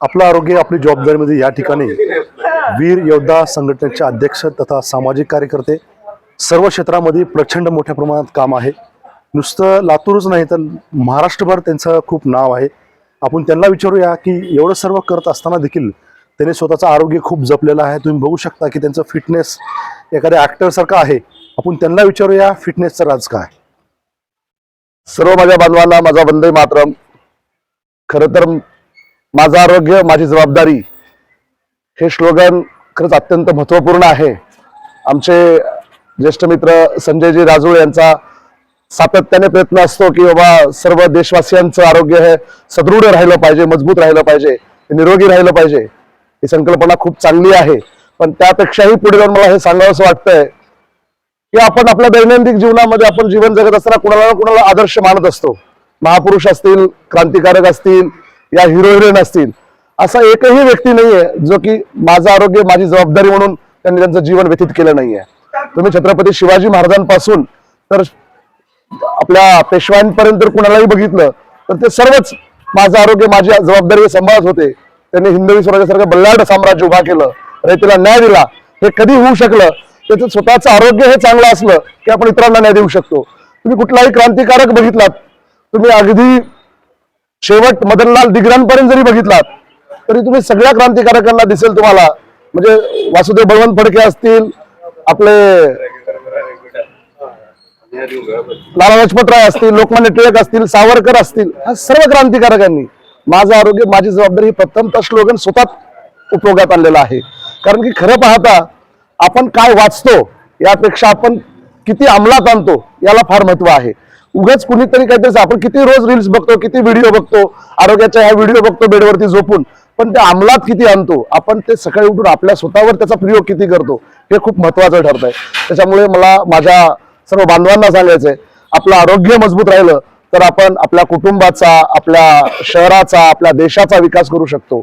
आपलं आरोग्य आपली जबाबदारीमध्ये या ठिकाणी वीर योद्धा संघटनेचे अध्यक्ष तथा सामाजिक कार्यकर्ते सर्व क्षेत्रामध्ये प्रचंड मोठ्या प्रमाणात काम आहे. नुसतं लातूरच नाही तर महाराष्ट्रभर त्यांचं खूप नाव आहे. आपण त्यांना विचारूया की एवढं सर्व करत असताना देखील त्याने स्वतःचं आरोग्य खूप जपलेलं आहे. तुम्ही बघू शकता की त्यांचं फिटनेस एखाद्या ॲक्टरसारखं आहे. आपण त्यांना विचारूया फिटनेसचं राज काय? सर्व माझ्या बांधवांना माझा वंदे मातरम. खर तर माझं आरोग्य माझी जबाबदारी हे स्लोगन खरंच अत्यंत महत्त्वपूर्ण आहे. आमचे ज्येष्ठ मित्र संजयजी राजूळ यांचा सातत्याने प्रयत्न असतो की बाबा सर्व देशवासियांचं आरोग्य हे सदृढ राहिलं पाहिजे मजबूत राहिलं पाहिजे निरोगी राहिलं पाहिजे ही संकल्पना खूप चांगली आहे. पण त्यापेक्षाही पुढे जाऊन मला हे सांगावं असं वाटतंय की आपण आपल्या दैनंदिन जीवनामध्ये आपण जीवन जगत असताना कुणाला ना कुणाला आदर्श मानत असतो. महापुरुष असतील क्रांतिकारक असतील या हिरो हिरोईन असतील असा एकही व्यक्ती नाहीये जो की माझं आरोग्य माझी जबाबदारी म्हणून त्यांनी त्यांचं जीवन व्यतीत केलं नाहीये. तुम्ही छत्रपती शिवाजी महाराजांपासून तर आपल्या पेशव्यांपर्यंत कुणालाही बघितलं तर ते सर्वच माझं आरोग्य माझी जबाबदारी सांभाळत होते. त्यांनी हिंदवी स्वराज्यासारखं बल्लाड साम्राज्य उभा केलं रयतेला न्याय दिला. हे कधी होऊ शकलं? त्याचं स्वतःचं आरोग्य हे चांगलं असलं की आपण इतरांना न्याय देऊ शकतो. तुम्ही कुठलाही क्रांतिकारक बघितलात तुम्ही अगदी शेवट मदनलाल दिग्रांपर्यंत जरी बघितलात तरी तुम्ही सगळ्या क्रांतिकारकांना दिसेल तुम्हाला. म्हणजे वासुदेव बळवंत फडके असतील आपले लाला लजपतराय असतील लोकमान्य टिळक असतील सावरकर असतील ह्या सर्व क्रांतिकारकांनी माझं आरोग्य माझी जबाबदारी हे प्रथमतः स्लोगन स्वतः उपयोगात आणलेलं आहे. कारण की खरं पाहता आपण काय वाचतो यापेक्षा आपण किती अंमलात आणतो याला फार महत्त्व आहे. उगाच कुणीतरी काहीतरी आपण किती रोज रील्स बघतो किती व्हिडिओ बघतो आरोग्याच्या ह्या व्हिडिओ बघतो बेडवरती झोपून. पण ते अंमलात किती आणतो? आपण ते सकाळी उठून आपल्या स्वतःवर त्याचा प्रयोग किती करतो? हे खूप महत्वाचं ठरत आहे त्याच्यामुळे मला माझ्या सर्व बांधवांना सांगायचंय आपलं आरोग्य मजबूत राहिलं तर आपण आपल्या कुटुंबाचा आपल्या शहराचा आपल्या देशाचा विकास करू शकतो.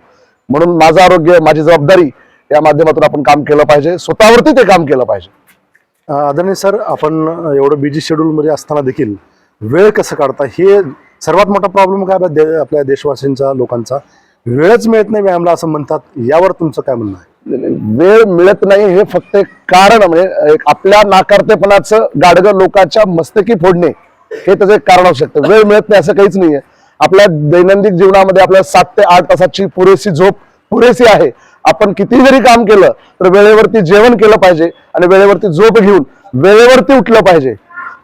म्हणून माझं आरोग्य माझी जबाबदारी या माध्यमातून आपण काम केलं पाहिजे स्वतःवरती ते काम केलं पाहिजे. आदरणीय सर आपण एवढं बिझी शेड्यूलमध्ये असताना देखील वेळ कसं काढता? हे सर्वात मोठा प्रॉब्लेम काय आपल्या दे- आपल्या देशवासींचा लोकांचा? वेळच मिळत नाही व्यायामला असं म्हणतात. यावर तुमचं काय म्हणणं आहे? वेळ मिळत नाही हे फक्त एक कारण म्हणजे एक आपल्या नाकारतेपणाचं गाडगं लोकांच्या मस्तकी फोडणे हे त्याचं एक कारण असू शकतं. वेळ मिळत नाही असं काहीच नाहीये आपल्या दैनंदिन जीवनामध्ये आपल्या सात ते आठ तासाची पुरेशी झोप पुरेशी आहे. आपण किती जरी काम केलं तर वेळेवरती जेवण केलं पाहिजे आणि वेळेवरती झोप घेऊन वेळेवरती उठलं पाहिजे.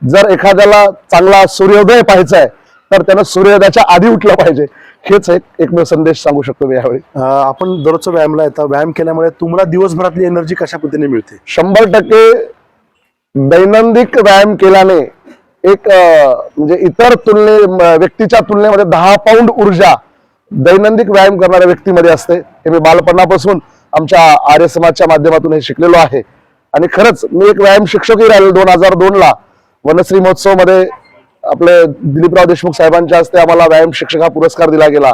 जर एखाद्याला चांगला सूर्योदय पाहायचा आहे तर त्यानं सूर्योदयाच्या आधी उठलं पाहिजे. हेच एक एकमेव संदेश सांगू शकतो मी यावेळी. आपण दररोजचं व्यायामला येतं. व्यायाम केल्यामुळे तुम्हाला दिवसभरातली एनर्जी कशा पद्धतीने मिळते? शंभर टक्के दैनंदिक व्यायाम केल्याने एक म्हणजे इतर तुलने व्यक्तीच्या तुलनेमध्ये दहा पाऊंड ऊर्जा दैनंदिक व्यायाम करणाऱ्या व्यक्तीमध्ये असते. हे मी बालपणापासून आमच्या आर्य समाजच्या माध्यमातून हे शिकलेलो आहे. आणि खरंच मी एक व्यायाम शिक्षकही राहिलो दोन हजार दोन ला वनश्री महोत्सवमध्ये आपले दिलीपराव देशमुख साहेबांच्या हस्ते आम्हाला व्यायाम शिक्षक हा पुरस्कार दिला गेला.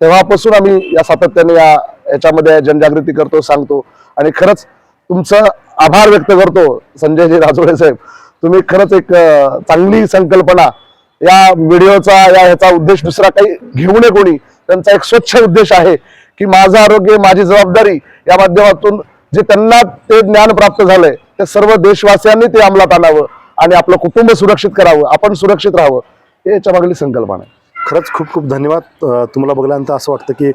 तेव्हापासून आम्ही या सातत्याने या याच्यामध्ये जनजागृती करतो सांगतो. आणि खरंच तुमचं आभार व्यक्त करतो संजयजी राजोडे साहेब. तुम्ही खरंच एक चांगली संकल्पना या व्हिडिओचा या ह्याचा उद्देश दुसरा काही घेऊ नये कोणी. त्यांचा एक स्वच्छ उद्देश आहे की माझं आरोग्य माझी जबाबदारी या माध्यमातून जे त्यांना ते ज्ञान प्राप्त झालंय ते सर्व देशवासियांनी ते अंमलात आणावं. आणि आपलं कुटुंब सुरक्षित करावं आपण सुरक्षित राहावं हे याच्या मागली संकल्पना आहे. खरंच खूप खूप धन्यवाद. तुम्हाला बघल्यानंतर असं वाटतं की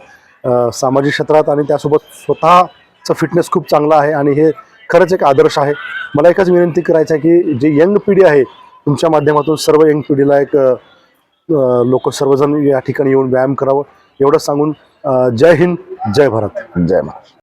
सामाजिक क्षेत्रात आणि त्यासोबत स्वतःचं फिटनेस खूप चांगला आहे आणि हे खरंच एक आदर्श आहे. मला एकच विनंती करायचं आहे की जे यंग पिढी आहे तुमच्या माध्यमातून सर्व यंग पिढीला एक लोक सर्वजण या ठिकाणी येऊन व्यायाम करावं एवढं सांगून जय हिंद जय भारत. जय महाराज.